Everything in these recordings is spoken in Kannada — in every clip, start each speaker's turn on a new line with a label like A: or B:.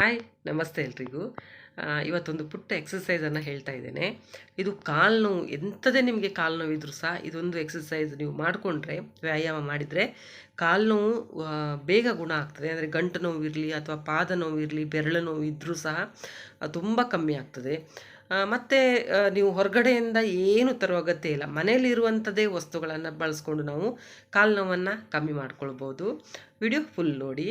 A: ಹಾಯ್, ನಮಸ್ತೆ ಎಲ್ರಿಗೂ. ಇವತ್ತೊಂದು ಪುಟ್ಟ ಎಕ್ಸಸೈಸನ್ನು ಹೇಳ್ತಾ ಇದ್ದೇನೆ. ಇದು ಕಾಲು ನೋವು ಎಂಥದೇ ನಿಮಗೆ ಕಾಲು ನೋವಿದ್ರು ಸಹ ಇದೊಂದು ಎಕ್ಸಸೈಸ್ ನೀವು ಮಾಡಿಕೊಂಡ್ರೆ, ವ್ಯಾಯಾಮ ಮಾಡಿದರೆ ಕಾಲು ನೋವು ಬೇಗ ಗುಣ ಆಗ್ತದೆ. ಅಂದರೆ ಗಂಟು ನೋವಿರಲಿ ಅಥವಾ ಪಾದ ನೋವಿರಲಿ ಬೆರಳು ನೋವು ಇದ್ದರೂ ಸಹ ತುಂಬ ಕಮ್ಮಿ ಆಗ್ತದೆ. ಮತ್ತೆ ನೀವು ಹೊರಗಡೆಯಿಂದ ಏನು ತರುವ ಅಗತ್ಯ ಇಲ್ಲ. ಮನೆಯಲ್ಲಿರುವಂಥದ್ದೇ ವಸ್ತುಗಳನ್ನು ಬಳಸ್ಕೊಂಡು ನಾವು ಕಾಲು ನೋವನ್ನು ಕಮ್ಮಿ ಮಾಡ್ಕೊಳ್ಬೋದು. ವಿಡಿಯೋ ಫುಲ್ ನೋಡಿ.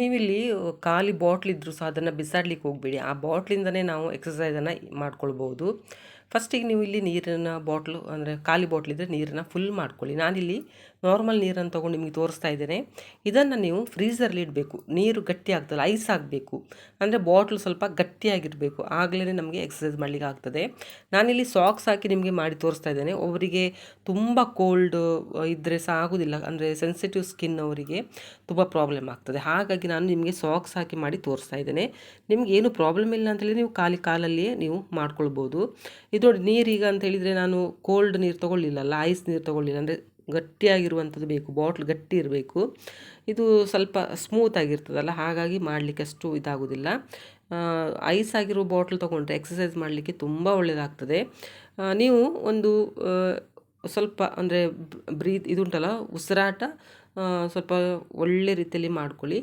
A: ನೀವಿಲ್ಲಿ ಖಾಲಿ ಬಾಟ್ಲ್ ಇದ್ದರೂ ಸಹ ಅದನ್ನು ಬಿಸಾಡ್ಲಿಕ್ಕೆ ಹೋಗಬೇಡಿ. ಆ ಬಾಟ್ಲಿಂದನೇ ನಾವು ಎಕ್ಸಸೈಸನ್ನು ಮಾಡ್ಕೊಳ್ಬೋದು. ಫಸ್ಟಿಗೆ ನೀವು ಇಲ್ಲಿ ನೀರಿನ ಬಾಟ್ಲು, ಅಂದರೆ ಖಾಲಿ ಬಾಟ್ಲ್ ಇದ್ದರೆ ನೀರನ್ನು ಫುಲ್ ಮಾಡ್ಕೊಳ್ಳಿ. ನಾನಿಲ್ಲಿ ನಾರ್ಮಲ್ ನೀರನ್ನು ತೊಗೊಂಡು ನಿಮಗೆ ತೋರಿಸ್ತಾ ಇದ್ದೇನೆ. ಇದನ್ನು ನೀವು ಫ್ರೀಸರ್ಲಿ ಇಡಬೇಕು. ನೀರು ಗಟ್ಟಿ ಆಗ್ತಲ್ಲ ಐಸ್ ಆಗಬೇಕು. ಅಂದರೆ ಬಾಟ್ಲು ಸ್ವಲ್ಪ ಗಟ್ಟಿಯಾಗಿರಬೇಕು. ಆಗಲೇ ನಮಗೆ ಎಕ್ಸಸೈಸ್ ಮಾಡಲಿಕ್ಕೆ ಆಗ್ತದೆ. ನಾನಿಲ್ಲಿ ಸಾಕ್ಸ್ ಹಾಕಿ ನಿಮಗೆ ಮಾಡಿ ತೋರಿಸ್ತಾ ಇದ್ದೇನೆ. ಒಬ್ಬರಿಗೆ ತುಂಬ ಕೋಲ್ಡ್ ಇದ್ದರೆ ಸಹ ಆಗೋದಿಲ್ಲ ಅಂದರೆ ಸೆನ್ಸಿಟಿವ್ ಸ್ಕಿನ್ ಅವರಿಗೆ ತುಂಬ ಪ್ರಾಬ್ಲಮ್ ಆಗ್ತದೆ. ಹಾಗಾಗಿ ನಾನು ನಿಮಗೆ ಸಾಕ್ಸ್ ಹಾಕಿ ಮಾಡಿ ತೋರಿಸ್ತಾ ಇದ್ದೇನೆ. ನಿಮ್ಗೆ ಏನು ಪ್ರಾಬ್ಲಮ್ ಇಲ್ಲ ಅಂತೇಳಿ ನೀವು ಖಾಲಿ ಕಾಲಲ್ಲಿಯೇ ನೀವು ಮಾಡ್ಕೊಳ್ಬೋದು. ಇದು ನೋಡಿ ನೀರೀಗ ಅಂತ ಹೇಳಿದರೆ ನಾನು ಕೋಲ್ಡ್ ನೀರು ತೊಗೊಳ್ಳಿಲ್ಲಲ್ಲ ಐಸ್ ನೀರು ತೊಗೊಳ್ಳಿಲ್ಲ. ಅಂದರೆ ಗಟ್ಟಿಯಾಗಿರುವಂಥದ್ದು ಬೇಕು ಬಾಟ್ಲ್ ಗಟ್ಟಿ ಇರಬೇಕು. ಇದು ಸ್ವಲ್ಪ ಸ್ಮೂತ್ ಆಗಿರ್ತದಲ್ಲ, ಹಾಗಾಗಿ ಮಾಡಲಿಕ್ಕೆ ಅಷ್ಟು ಇದಾಗೋದಿಲ್ಲ. ಐಸ್ ಆಗಿರೋ ಬಾಟ್ಲ್ ತೊಗೊಂಡ್ರೆ ಎಕ್ಸಸೈಸ್ ಮಾಡಲಿಕ್ಕೆ ತುಂಬ ಒಳ್ಳೆಯದಾಗ್ತದೆ ನೀವು ಒಂದು ಸ್ವಲ್ಪ ಅಂದರೆ ಬ್ರೀತ್ ಇದುಂಟಲ್ಲ ಉಸಿರಾಟ ಸ್ವಲ್ಪ ಒಳ್ಳೆ ರೀತಿಯಲ್ಲಿ ಮಾಡ್ಕೊಳ್ಳಿ.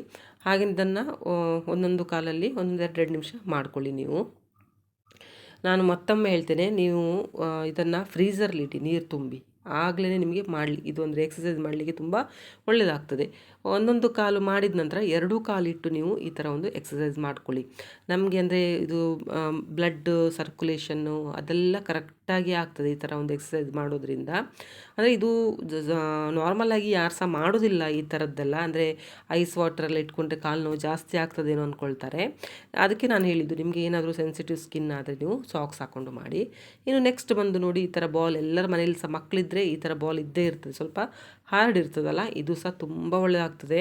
A: ಹಾಗೆ ಇದನ್ನು ಒಂದೊಂದು ಕಾಲಲ್ಲಿ ಒಂದೆರಡು ಎರಡು ನಿಮಿಷ ಮಾಡ್ಕೊಳ್ಳಿ ನೀವು. ನಾನು ಮತ್ತೊಮ್ಮೆ ಹೇಳ್ತೇನೆ, ನೀವು ಇದನ್ನು ಫ್ರೀಝರ್ಲಿ ಇಡಿ ನೀರು ತುಂಬಿ. ಆಗಲೇ ನಿಮಗೆ ಮಾಡಲಿ, ಇದು ಅಂದರೆ ಎಕ್ಸಸೈಸ್ ಮಾಡಲಿಕ್ಕೆ ತುಂಬ ಒಳ್ಳೆಯದಾಗ್ತದೆ ಒಂದೊಂದು ಕಾಲು ಮಾಡಿದ ನಂತರ ಎರಡೂ ಕಾಲು ಇಟ್ಟು ನೀವು ಈ ಥರ ಒಂದು ಎಕ್ಸಸೈಸ್ ಮಾಡ್ಕೊಳ್ಳಿ. ನಮಗೆ ಅಂದರೆ ಇದು ಬ್ಲಡ್ ಸರ್ಕ್ಯುಲೇಷನ್ನು ಅದೆಲ್ಲ ಕರೆಕ್ಟಾಗಿ ಆಗ್ತದೆ ಈ ಥರ ಒಂದು ಎಕ್ಸಸೈಸ್ ಮಾಡೋದ್ರಿಂದ. ಅಂದರೆ ಇದು ನಾರ್ಮಲಾಗಿ ಯಾರು ಸಹ ಮಾಡೋದಿಲ್ಲ ಈ ಥರದ್ದೆಲ್ಲ. ಅಂದರೆ ಐಸ್ ವಾಟರಲ್ಲಿ ಇಟ್ಕೊಂಡ್ರೆ ಕಾಲು ನೋವು ಜಾಸ್ತಿ ಆಗ್ತದೇನೋ ಅಂದ್ಕೊಳ್ತಾರೆ ಅದಕ್ಕೆ ನಾನು ಹೇಳಿದ್ದು ನಿಮಗೆ ಏನಾದರೂ ಸೆನ್ಸಿಟಿವ್ ಸ್ಕಿನ್ ಆದರೆ ನೀವು ಸಾಕ್ಸ್ ಹಾಕ್ಕೊಂಡು ಮಾಡಿ. ಇನ್ನು ನೆಕ್ಸ್ಟ್ ಬಂದು ನೋಡಿ ಈ ಥರ ಬಾಲ್ ಎಲ್ಲರ ಮನೇಲಿ ಸಹ ಮಕ್ಕಳಿದ್ದರೆ ಈ ಥರ ಬಾಲ್ ಇದ್ದೇ ಇರ್ತದೆ. ಸ್ವಲ್ಪ ಹಾರ್ಡ್ ಇರ್ತದಲ್ಲ, ಇದು ಸಹ ತುಂಬ ಒಳ್ಳೆಯದಾಗ್ತದೆ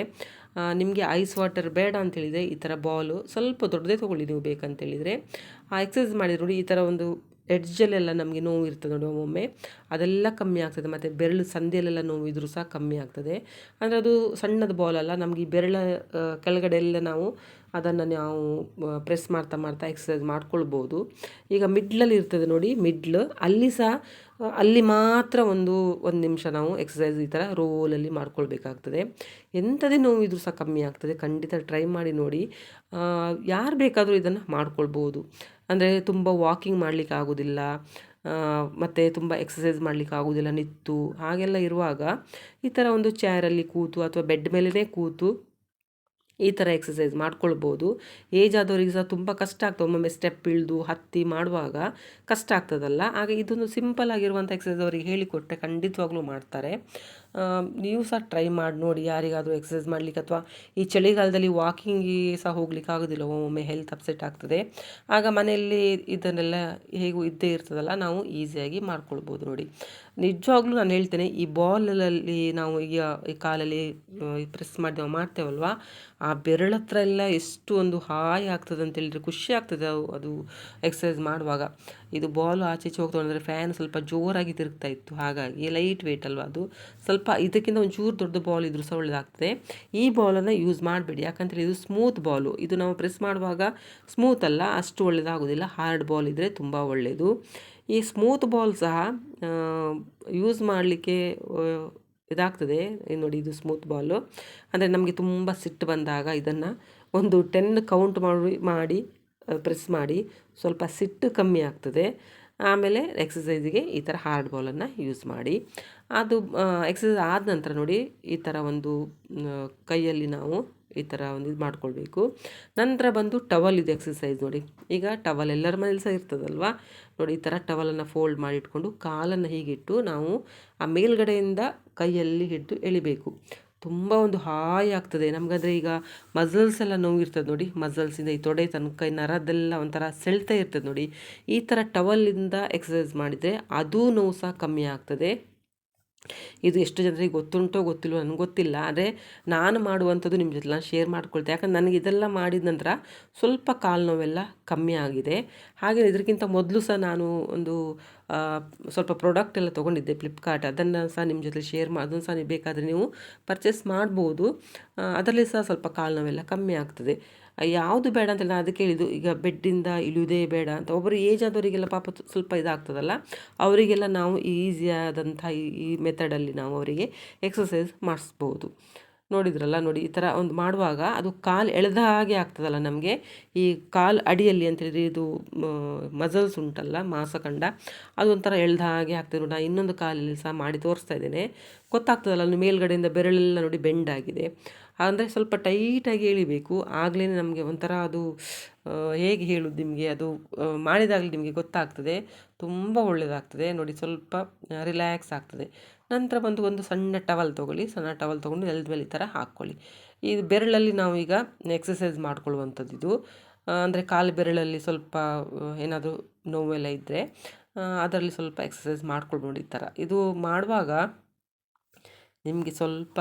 A: ನಿಮಗೆ ಐಸ್ ವಾಟರ್ ಬೇಡ ಅಂತೇಳಿದರೆ ಈ ಥರ ಬಾಲು ಸ್ವಲ್ಪ ದೊಡ್ಡದೇ ತೊಗೊಳ್ಳಿ ನೀವು ಬೇಕಂತೇಳಿದರೆ ಆ ಎಕ್ಸಸೈಸ್ ಮಾಡಿ ನೋಡಿ ಈ ಥರ ಒಂದು ಎಡ್ಜಲ್ಲೆಲ್ಲ ನಮಗೆ ನೋವು ಇರ್ತದೆ ನೋಡಿ ಒಮ್ಮೊಮ್ಮೆ. ಅದೆಲ್ಲ ಕಮ್ಮಿ ಆಗ್ತದೆ. ಮತ್ತು ಬೆರಳು ಸಂದಿಯಲ್ಲೆಲ್ಲ ನೋವು ಇದ್ರೂ ಸಹ ಕಮ್ಮಿ ಆಗ್ತದೆ. ಅಂದರೆ ಅದು ಸಣ್ಣದು ಬಾಲ್ ಅಲ್ಲ. ನಮಗೆ ಈ ಬೆರಳ ಕೆಳಗಡೆ ಎಲ್ಲ ನಾವು ಅದನ್ನು ನಾವು ಪ್ರೆಸ್ ಮಾಡ್ತಾ ಮಾಡ್ತಾ ಎಕ್ಸಸೈಸ್ ಮಾಡ್ಕೊಳ್ಬೋದು. ಈಗ ಮಿಡ್ಲಲ್ಲಿ ಇರ್ತದೆ ನೋಡಿ, ಮಿಡ್ಲ್. ಅಲ್ಲಿ ಸಹ ಅಲ್ಲಿ ಮಾತ್ರ ಒಂದು ಒಂದು ನಿಮಿಷ ನಾವು ಎಕ್ಸಸೈಸ್ ಈ ಥರ ರೋಲಲ್ಲಿ ಮಾಡ್ಕೊಳ್ಬೇಕಾಗ್ತದೆ. ಎಂಥದೇ ನೋವು ಇದ್ರೂ ಸಹ ಕಮ್ಮಿ ಆಗ್ತದೆ. ಖಂಡಿತ ಟ್ರೈ ಮಾಡಿ ನೋಡಿ. ಯಾರು ಬೇಕಾದರೂ ಇದನ್ನು ಮಾಡ್ಕೊಳ್ಬೋದು. ಅಂದರೆ ತುಂಬ ವಾಕಿಂಗ್ ಮಾಡಲಿಕ್ಕೆ ಆಗೋದಿಲ್ಲ ಮತ್ತು ತುಂಬ ಎಕ್ಸಸೈಸ್ ಮಾಡಲಿಕ್ಕೆ ಆಗೋದಿಲ್ಲ, ನಿತ್ತು, ಹಾಗೆಲ್ಲ ಇರುವಾಗ ಈ ಥರ ಒಂದು ಚೇರಲ್ಲಿ ಕೂತು ಅಥವಾ ಬೆಡ್ ಮೇಲೇ ಕೂತು ಈ ಥರ ಎಕ್ಸಸೈಸ್ ಮಾಡ್ಕೊಳ್ಬೋದು. ಏಜ್ ಆದವರಿಗೆ ಸಹ ತುಂಬ ಕಷ್ಟ ಆಗ್ತದೆ. ಒಮ್ಮೊಮ್ಮೆ ಸ್ಟೆಪ್ ಇಳಿದು ಹತ್ತಿ ಮಾಡುವಾಗ ಕಷ್ಟ ಆಗ್ತದಲ್ಲ. ಆಗ ಇದೊಂದು ಸಿಂಪಲ್ ಆಗಿರುವಂಥ ಎಕ್ಸಸೈಸ್ ಅವರಿಗೆ ಹೇಳಿಕೊಟ್ಟರೆ ಖಂಡಿತವಾಗ್ಲೂ ಮಾಡ್ತಾರೆ. ನೀವು ಸಹ ಟ್ರೈ ಮಾಡಿ, ನೋಡಿ ಯಾರಿಗಾದರೂ ಎಕ್ಸಸೈಸ್ ಮಾಡಲಿಕ್ಕೆ ಅಥವಾ ಈ ಚಳಿಗಾಲದಲ್ಲಿ ವಾಕಿಂಗಿಗೆ ಸಹ ಹೋಗ್ಲಿಕ್ಕೆ ಆಗೋದಿಲ್ಲ, ಒಮ್ಮೊಮ್ಮೆ ಹೆಲ್ತ್ ಅಪ್ಸೆಟ್ ಆಗ್ತದೆ. ಆಗ ಮನೆಯಲ್ಲಿ ಇದನ್ನೆಲ್ಲ ಹೇಗೂ ಇದ್ದೇ ಇರ್ತದಲ್ಲ, ನಾವು ಈಸಿಯಾಗಿ ಮಾಡ್ಕೊಳ್ಬೋದು ನೋಡಿ. ನಿಜವಾಗ್ಲೂ ನಾನು ಹೇಳ್ತೇನೆ, ಈ ಬಾಲಲ್ಲಿ ನಾವು ಈಗ ಈ ಕಾಲಲ್ಲಿ ಪ್ರೆಸ್ ಮಾಡಿ ನಾವು ಮಾಡ್ತೇವಲ್ವಾ, ಆ ಬೆರಳ ಹತ್ರ ಎಲ್ಲ ಎಷ್ಟು ಒಂದು ಹಾಯಿ ಆಗ್ತದೆ ಅಂತ ಹೇಳಿದ್ರೆ ಖುಷಿ ಆಗ್ತದೆ ಅದು ಎಕ್ಸಸೈಸ್ ಮಾಡುವಾಗ. ಇದು ಬಾಲ್ ಆಚೆ ಈಚೆ ಹೋಗ್ತಾ ಅಂದರೆ ಫ್ಯಾನ್ ಸ್ವಲ್ಪ ಜೋರಾಗಿ ತಿರುಗ್ತಾ ಇತ್ತು. ಹಾಗಾಗಿ ಲೈಟ್ ವೆಯ್ಟ್ ಅಲ್ವಾ ಅದು? ಸ್ವಲ್ಪ ಇದಕ್ಕಿಂತ ಒಂಚೂರು ದೊಡ್ಡ ಬಾಲ್ ಇದ್ರೂ ಸಹ ಒಳ್ಳೆಯದಾಗ್ತದೆ ಈ ಬಾಲನ್ನು ಯೂಸ್ ಮಾಡಬೇಡಿ. ಯಾಕಂದರೆ ಇದು ಸ್ಮೂತ್ ಬಾಲು ಇದು ನಾವು ಪ್ರೆಸ್ ಮಾಡುವಾಗ ಸ್ಮೂತ್ ಅಲ್ಲ, ಅಷ್ಟು ಒಳ್ಳೆಯದಾಗೋದಿಲ್ಲ ಹಾರ್ಡ್ ಬಾಲ್ ಇದ್ದರೆ ತುಂಬ ಒಳ್ಳೆಯದು ಈ ಸ್ಮೂತ್ ಬಾಲ್ ಸಹ ಯೂಸ್ ಮಾಡಲಿಕ್ಕೆ ಇದಾಗ್ತದೆ. ಇದು ನೋಡಿ ಇದು ಸ್ಮೂತ್ ಬಾಲು ಅಂದರೆ ನಮಗೆ ತುಂಬ ಸಿಟ್ಟು ಬಂದಾಗ ಇದನ್ನು ಒಂದು ಟೆನ್ ಕೌಂಟ್ ಮಾಡಿ ಮಾಡಿ ಪ್ರೆಸ್ ಮಾಡಿ ಸ್ವಲ್ಪ ಸಿಟ್ಟು ಕಮ್ಮಿ ಆಗ್ತದೆ. ಆಮೇಲೆ ಎಕ್ಸಸೈಸಿಗೆ ಈ ಥರ ಹಾರ್ಡ್ ಬಾಲನ್ನು ಯೂಸ್ ಮಾಡಿ. ಅದು ಎಕ್ಸಸೈಸ್ ಆದ ನಂತರ ನೋಡಿ ಈ ಥರ ಒಂದು ಕೈಯಲ್ಲಿ ನಾವು ಈ ಥರ ಒಂದು ಇದು ಮಾಡ್ಕೊಳ್ಬೇಕು. ನಂತರ ಬಂದು ಟವಲ್ ಇದು ಎಕ್ಸಸೈಸ್ ನೋಡಿ. ಈಗ ಟವಲ್ ಎಲ್ಲರ ಮನೇಲಿ ಸಹ ಇರ್ತದಲ್ವ? ನೋಡಿ ಈ ಥರ ಟವಲನ್ನು ಫೋಲ್ಡ್ ಮಾಡಿ ಇಟ್ಕೊಂಡು ಕಾಲನ್ನು ಹೀಗಿಟ್ಟು ನಾವು ಆ ಮೇಲ್ಗಡೆಯಿಂದ ಕೈಯಲ್ಲಿ ಹಿಡಿದು ಎಳಿಬೇಕು. ತುಂಬ ಒಂದು ಹಾಯಿ ಆಗ್ತದೆ. ನಮಗಂದರೆ ಈಗ ಮಸಲ್ಸ್ ಎಲ್ಲ ನೋವು ಇರ್ತದೆ ನೋಡಿ ಮಸಲ್ಸಿಂದ ಈ ತೊಡೆ ತನಕ, ಈ ನರದೆಲ್ಲ ಒಂಥರ ಸೆಳ್ತಾ ಇರ್ತದೆ ನೋಡಿ. ಈ ಥರ ಟವಲಿಂದ ಎಕ್ಸಸೈಸ್ ಮಾಡಿದರೆ ಅದೂ ನೋವು ಸಹ ಕಮ್ಮಿ ಆಗ್ತದೆ. ಇದು ಎಷ್ಟು ಜನರಿಗೆ ಗೊತ್ತುಂಟೋ ಗೊತ್ತಿಲ್ಲ ನನಗೆ ಗೊತ್ತಿಲ್ಲ. ಆದರೆ ನಾನು ಮಾಡುವಂಥದ್ದು ನಿಮ್ಮ ಜೊತೆ ನಾನು ಶೇರ್ ಮಾಡ್ಕೊಳ್ತೆ. ಯಾಕಂದ್ರೆ ನನಗೆ ಇದೆಲ್ಲ ಮಾಡಿದ ನಂತರ ಸ್ವಲ್ಪ ಕಾಲು ನೋವೆಲ್ಲ ಕಮ್ಮಿ ಆಗಿದೆ. ಹಾಗೆ ಇದಕ್ಕಿಂತ ಮೊದಲು ಸಹ ನಾನು ಒಂದು ಸ್ವಲ್ಪ ಪ್ರಾಡಕ್ಟ್ ಎಲ್ಲ ತೊಗೊಂಡಿದ್ದೆ ಫ್ಲಿಪ್ಕಾರ್ಟ್ ಅದನ್ನು ಸಹ ನಿಮ್ಮ ಜೊತೆ ಶೇರ್ ಮಾ, ಅದನ್ನು ಸಹ ನೀವು ಬೇಕಾದರೆ ನೀವು ಪರ್ಚೇಸ್ ಮಾಡ್ಬೋದು. ಅದರಲ್ಲಿ ಸಹ ಸ್ವಲ್ಪ ಕಾಲು ನೋವೆಲ್ಲ ಕಮ್ಮಿ ಆಗ್ತದೆ. ಯಾವುದು ಬೇಡ ಅಂತ ನಾನು ಅದಕ್ಕೆ ಹೇಳಿದ್ದು, ಈಗ ಬೆಡ್ಡಿಂದ ಇಳಿಯೋದೇ ಬೇಡ ಅಂತ. ಒಬ್ಬರು ಏಜ್ ಆದವರಿಗೆಲ್ಲ ಪಾಪ ಸ್ವಲ್ಪ ಇದಾಗ್ತದಲ್ಲ, ಅವರಿಗೆಲ್ಲ ನಾವು ಈಸಿಯಾದಂಥ ಈ ಮೆಥಡಲ್ಲಿ ನಾವು ಅವರಿಗೆ ಎಕ್ಸಸೈಸ್ ಮಾಡಿಸ್ಬೋದು. ನೋಡಿದ್ರಲ್ಲ ನೋಡಿ, ಈ ಥರ ಒಂದು ಮಾಡುವಾಗ ಅದು ಕಾಲು ಎಳೆದ ಹಾಗೆ ಆಗ್ತದಲ್ಲ ನಮಗೆ. ಈ ಕಾಲು ಅಡಿಯಲ್ಲಿ ಅಂತೇಳಿದರೆ ಇದು ಮಸಲ್ಸ್ ಉಂಟಲ್ಲ, ಮಾಸಖಂಡ ಅದೊಂಥರ ಎಳೆದ ಹಾಗೆ ಆಗ್ತದೆ ನೋಡಿ. ನಾನು ಇನ್ನೊಂದು ಕಾಲಲ್ಲಿ ಸಹ ಮಾಡಿ ತೋರಿಸ್ತಾ ಇದ್ದೇನೆ. ಗೊತ್ತಾಗ್ತದಲ್ಲ, ಅಲ್ಲಿ ಮೇಲ್ಗಡೆಯಿಂದ ಬೆರಳೆಲ್ಲ ನೋಡಿ ಬೆಂಡ್ ಆಗಿದೆ. ಅಂದರೆ ಸ್ವಲ್ಪ ಟೈಟಾಗಿ ಎಳಿಬೇಕು. ಆಗಲೇ ನಮಗೆ ಒಂಥರ ಅದು ಹೇಗೆ ಹೇಳುದು ನಿಮಗೆ? ಅದು ಮಾಡಿದಾಗಲಿ ನಿಮಗೆ ಗೊತ್ತಾಗ್ತದೆ. ತುಂಬ ಒಳ್ಳೆಯದಾಗ್ತದೆ ನೋಡಿ ಸ್ವಲ್ಪ ರಿಲ್ಯಾಕ್ಸ್ ಆಗ್ತದೆ. ನಂತರ ಬಂದು ಒಂದು ಸಣ್ಣ ಟವಲ್ ತೊಗೊಳ್ಳಿ. ಸಣ್ಣ ಟವಲ್ ತೊಗೊಂಡು ನೆಲದ ಮೇಲೆ ಈ ಥರ ಹಾಕ್ಕೊಳ್ಳಿ. ಈ ಬೆರಳಲ್ಲಿ ನಾವು ಈಗ ಎಕ್ಸಸೈಸ್ ಮಾಡ್ಕೊಳ್ಳುವಂಥದ್ದು ಇದು. ಅಂದರೆ ಕಾಲು ಬೆರಳಲ್ಲಿ ಸ್ವಲ್ಪ ಏನಾದರೂ ನೋವೆಲ್ಲ ಇದ್ದರೆ ಅದರಲ್ಲಿ ಸ್ವಲ್ಪ ಎಕ್ಸಸೈಸ್ ಮಾಡ್ಕೊಳ್ಬೋದು ಈ ಥರ ಇದು ಮಾಡುವಾಗ ನಿಮಗೆ ಸ್ವಲ್ಪ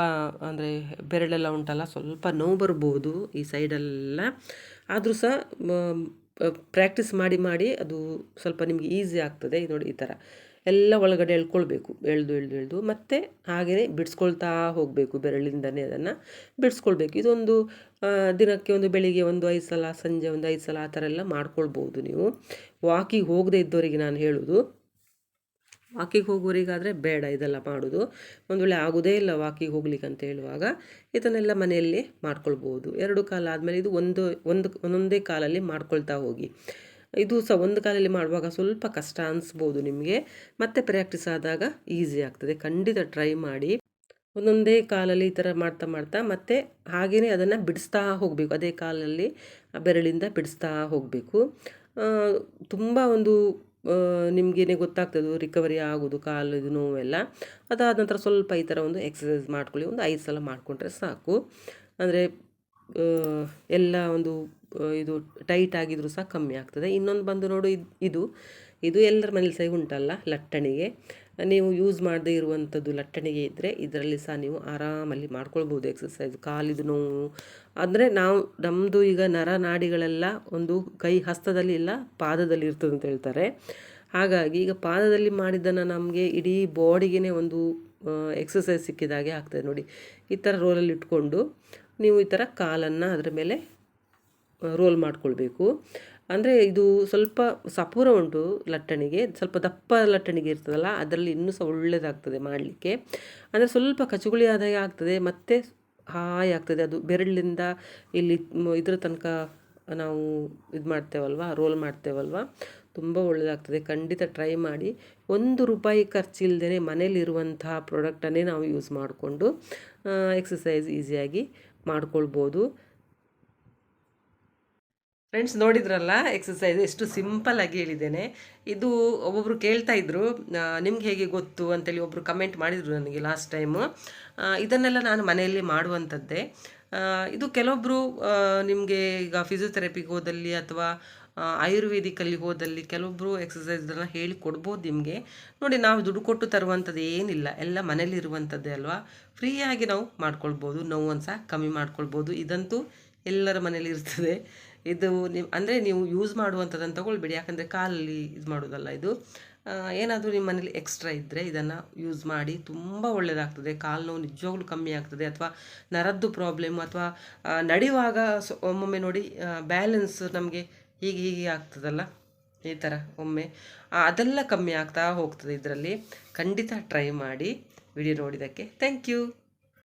A: ಅಂದರೆ ಬೆರಳೆಲ್ಲ ಉಂಟಲ್ಲ, ಸ್ವಲ್ಪ ನೋವು ಬರ್ಬೋದು ಈ ಸೈಡೆಲ್ಲ ಆದರೂ ಸಹ ಪ್ರಾಕ್ಟೀಸ್ ಮಾಡಿ ಮಾಡಿ ಅದು ಸ್ವಲ್ಪ ನಿಮಗೆ ಈಸಿ ಆಗ್ತದೆ ನೋಡಿ ಈ ಥರ ಎಲ್ಲ ಒಳಗಡೆ ಎಳ್ಕೊಳ್ಬೇಕು, ಎಳ್ದು ಎಳ್ದು ಎಳ್ದು. ಮತ್ತು ಹಾಗೆಯೇ ಬಿಡಿಸ್ಕೊಳ್ತಾ ಹೋಗಬೇಕು ಬೆರಳಿಂದನೇ ಅದನ್ನು ಬಿಡಿಸ್ಕೊಳ್ಬೇಕು. ಇದೊಂದು ದಿನಕ್ಕೆ ಒಂದು ಬೆಳಿಗ್ಗೆ ಒಂದು ಐದು ಸಲ, ಸಂಜೆ ಒಂದು ಐದು ಸಲ ಆ ಥರ ಎಲ್ಲ ಮಾಡ್ಕೊಳ್ಬೋದು ನೀವು. ವಾಕಿಗೆ ಹೋಗದೇ ಇದ್ದವರಿಗೆ ನಾನು ಹೇಳೋದು. ವಾಕಿಗೆ ಹೋಗೋರಿಗಾದರೆ ಬೇಡ ಇದೆಲ್ಲ ಮಾಡೋದು ಒಂದು ವೇಳೆ ಆಗೋದೇ ಇಲ್ಲ ವಾಕಿಗೆ ಹೋಗ್ಲಿಕ್ಕೆ ಅಂತ ಹೇಳುವಾಗ ಇದನ್ನೆಲ್ಲ ಮನೆಯಲ್ಲಿ ಮಾಡ್ಕೊಳ್ಬೋದು. ಎರಡು ಕಾಲ ಆದಮೇಲೆ ಇದು ಒಂದು ಒಂದು, ಒಂದೊಂದೇ ಕಾಲಲ್ಲಿ ಮಾಡ್ಕೊಳ್ತಾ ಹೋಗಿ. ಇದು ಸಹ ಒಂದು ಕಾಲಲ್ಲಿ ಮಾಡುವಾಗ ಸ್ವಲ್ಪ ಕಷ್ಟ ಅನಿಸ್ಬೋದು ನಿಮಗೆ. ಮತ್ತೆ ಪ್ರಾಕ್ಟೀಸ್ ಆದಾಗ ಈಸಿ ಆಗ್ತದೆ. ಖಂಡಿತ ಟ್ರೈ ಮಾಡಿ. ಒಂದೊಂದೇ ಕಾಲಲ್ಲಿ ಈ ಥರ ಮಾಡ್ತಾ ಮಾಡ್ತಾ ಮತ್ತೆ ಹಾಗೆಯೇ ಅದನ್ನು ಬಿಡಿಸ್ತಾ ಹೋಗಬೇಕು. ಅದೇ ಕಾಲಲ್ಲಿ ಬೆರಳಿಂದ ಬಿಡಿಸ್ತಾ ಹೋಗಬೇಕು. ತುಂಬ ಒಂದು ನಿಮಗೇನೆ ಗೊತ್ತಾಗ್ತದೆ ರಿಕವರಿ ಆಗೋದು ಕಾಲು ಇದು ನೋವೆಲ್ಲ. ಅದಾದ ನಂತರ ಸ್ವಲ್ಪ ಈ ಥರ ಒಂದು ಎಕ್ಸಸೈಸ್ ಮಾಡ್ಕೊಳ್ಳಿ, ಒಂದು ಐದು ಸಲ ಮಾಡಿಕೊಂಡ್ರೆ ಸಾಕು. ಅಂದರೆ ಎಲ್ಲ ಒಂದು ಇದು ಟೈಟ್ ಆಗಿದ್ರೂ ಸಹ ಕಮ್ಮಿ ಆಗ್ತದೆ. ಇನ್ನೊಂದು ಬಂದು ನೋಡು ಇದು ಇದು ಎಲ್ಲರ ಮನೇಲಿ ಸಹ ಉಂಟಲ್ಲ, ಲಟ್ಟಣಿಗೆ. ನೀವು ಯೂಸ್ ಮಾಡದೇ ಇರುವಂಥದ್ದು ಲಟ್ಟಣಿಗೆ ಇದ್ದರೆ ಇದರಲ್ಲಿ ಸಹ ನೀವು ಆರಾಮಲ್ಲಿ ಮಾಡ್ಕೊಳ್ಬೋದು ಎಕ್ಸಸೈಸ್ ಕಾಲಿದು ನೋವು. ಅಂದರೆ ನಾವು ನಮ್ಮದು ಈಗ ನರ ನಾಡಿಗಳೆಲ್ಲ ಒಂದು ಕೈ ಹಸ್ತದಲ್ಲಿ ಇಲ್ಲ, ಪಾದದಲ್ಲಿ ಇರ್ತದೆ ಅಂತ ಹೇಳ್ತಾರೆ. ಹಾಗಾಗಿ ಈಗ ಪಾದದಲ್ಲಿ ಮಾಡಿದ್ದನ್ನು ನಮಗೆ ಇಡೀ ಬಾಡಿಗೆ ಒಂದು ಎಕ್ಸಸೈಸ್ ಸಿಕ್ಕಿದಾಗೆ ಆಗ್ತದೆ ನೋಡಿ. ಈ ಥರ ರೋಲಲ್ಲಿ ಇಟ್ಕೊಂಡು ನೀವು ಈ ಥರ ಕಾಲನ್ನು ಅದರ ಮೇಲೆ ರೋಲ್ ಮಾಡ್ಕೊಳ್ಬೇಕು. ಅಂದರೆ ಇದು ಸ್ವಲ್ಪ ಸಪೂರ ಉಂಟು ಲಟ್ಟಣಿಗೆ, ಸ್ವಲ್ಪ ದಪ್ಪ ಲಟ್ಟಣಿಗೆ ಇರ್ತದಲ್ಲ, ಅದರಲ್ಲಿ ಇನ್ನೂ ಸಹ ಒಳ್ಳೆಯದಾಗ್ತದೆ ಮಾಡಲಿಕ್ಕೆ. ಅಂದರೆ ಸ್ವಲ್ಪ ಕಚುಗುಳಿ ಆದಾಯ ಆಗ್ತದೆ, ಮತ್ತು ಹಾಯ್ ಆಗ್ತದೆ. ಅದು ಬೆರಳಿಂದ ಇಲ್ಲಿ ಇದ್ರ ತನಕ ನಾವು ಇದು ಮಾಡ್ತೇವಲ್ವ, ರೋಲ್ ಮಾಡ್ತೇವಲ್ವ? ತುಂಬ ಒಳ್ಳೆಯದಾಗ್ತದೆ ಖಂಡಿತ ಟ್ರೈ ಮಾಡಿ. ಒಂದು ರೂಪಾಯಿ ಖರ್ಚಿಲ್ಲದೇ ಮನೇಲಿರುವಂತಹ ಪ್ರಾಡಕ್ಟನ್ನೇ ನಾವು ಯೂಸ್ ಮಾಡಿಕೊಂಡು ಎಕ್ಸಸೈಸ್ ಈಸಿಯಾಗಿ ಮಾಡ್ಕೊಳ್ಬೋದು. ಫ್ರೆಂಡ್ಸ್ ನೋಡಿದ್ರಲ್ಲ ಎಕ್ಸಸೈಸ್ ಎಷ್ಟು ಸಿಂಪಲ್ ಆಗಿ ಹೇಳಿದ್ದೇನೆ. ಇದು ಒಬ್ಬೊಬ್ರು ಕೇಳ್ತಾ ಇದ್ರು ನಿಮ್ಗೆ ಹೇಗೆ ಗೊತ್ತು ಅಂತೇಳಿ ಒಬ್ಬರು ಕಮೆಂಟ್ ಮಾಡಿದರು ನನಗೆ ಲಾಸ್ಟ್ ಟೈಮು ಇದನ್ನೆಲ್ಲ ನಾನು ಮನೆಯಲ್ಲಿ ಮಾಡುವಂಥದ್ದೇ. ಇದು ಕೆಲವೊಬ್ಬರು ನಿಮಗೆ ಈಗ ಫಿಸಿಯೋಥೆರಪಿಗೆ ಹೋದಲ್ಲಿ ಅಥವಾ ಆಯುರ್ವೇದಿಕಲ್ಲಿ ಹೋದಲ್ಲಿ ಕೆಲವೊಬ್ಬರು ಎಕ್ಸಸೈಸ್ಗಳನ್ನ ಹೇಳಿ ಕೊಡ್ಬೋದು ನಿಮಗೆ. ನೋಡಿ, ನಾವು ದುಡ್ಡು ಕೊಟ್ಟು ತರುವಂಥದ್ದು ಏನಿಲ್ಲ. ಎಲ್ಲ ಮನೇಲಿ ಇರುವಂಥದ್ದೇ ಅಲ್ವಾ? ಫ್ರೀಯಾಗಿ ನಾವು ಮಾಡ್ಕೊಳ್ಬೋದು. ನೋವನ್ನು ಸಹ ಕಮ್ಮಿ ಮಾಡ್ಕೊಳ್ಬೋದು. ಇದಂತೂ ಎಲ್ಲರ ಮನೇಲಿ ಇರ್ತದೆ. ಇದು ನೀವು ಅಂದರೆ ನೀವು ಯೂಸ್ ಮಾಡುವಂಥದ್ದನ್ನು ತೊಗೊಳ್ಬೇಡಿ. ಯಾಕಂದರೆ ಕಾಲಲ್ಲಿ ಇದು ಮಾಡೋದಲ್ಲ ಇದು. ಏನಾದರೂ ನಿಮ್ಮ ಮನೇಲಿ ಎಕ್ಸ್ಟ್ರಾ ಇದ್ದರೆ ಇದನ್ನು ಯೂಸ್ ಮಾಡಿ ತುಂಬ ಒಳ್ಳೆಯದಾಗ್ತದೆ ಕಾಲು ನೋವು ನಿಜವಾಗ್ಲೂ ಕಮ್ಮಿ ಆಗ್ತದೆ. ಅಥವಾ ನರದ್ದು ಪ್ರಾಬ್ಲಮ್ ಅಥವಾ ನಡೆಯುವಾಗ ಒಮ್ಮೊಮ್ಮೆ ನೋಡಿ ಬ್ಯಾಲೆನ್ಸ್ ನಮಗೆ ಹೀಗೆ ಹೀಗೆ ಆಗ್ತದಲ್ಲ. ಈ ಥರ ಒಮ್ಮೆ ಅದೆಲ್ಲ ಕಮ್ಮಿ ಆಗ್ತಾ ಹೋಗ್ತದೆ ಇದರಲ್ಲಿ. ಖಂಡಿತ ಟ್ರೈ ಮಾಡಿ ವಿಡಿಯೋ ನೋಡಿದ್ದಕ್ಕೆ. Thank you